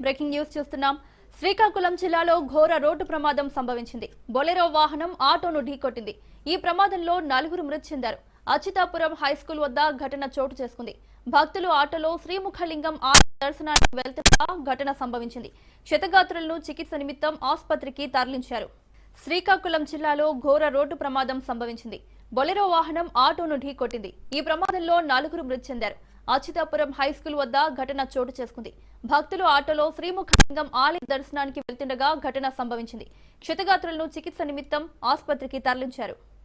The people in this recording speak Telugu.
బ్రేకింగ్ న్యూస్ చూస్తున్నాం. శ్రీకాకుళం జిల్లాలో ఘోర రోడ్డు ప్రమాదం సంభవించింది. బొలెరో వాహనం ఆటోను ఢీకొట్టింది. ఈ ప్రమాదంలో నలుగురు మృతి చెందారు. అచ్యుతాపురం హై స్కూల్ వద్ద ఘటన చోటు చేసుకుంది. భక్తులు ఆటోలో శ్రీముఖలింగం దర్శనానికి వెళ్తున్న ఘటన సంభవించింది. క్షతగాత్రులను చికిత్స నిమిత్తం ఆసుపత్రికి తరలించారు. శ్రీకాకుళం జిల్లాలో ఘోర రోడ్డు ప్రమాదం సంభవించింది. బొలెరో వాహనం ఆటోను ఢీకొట్టింది. ఈ ప్రమాదంలో నలుగురు మృతి చెందారు. అచ్యుతాపురం హైస్కూల్ వద్ద ఘటన చోటు చేసుకుంది. భక్తులు ఆటోలో శ్రీముఖలింగం ఆలయ దర్శనానికి వెళ్తుండగా ఘటన సంభవించింది. క్షతగాత్రులను చికిత్స నిమిత్తం ఆసుపత్రికి తరలించారు.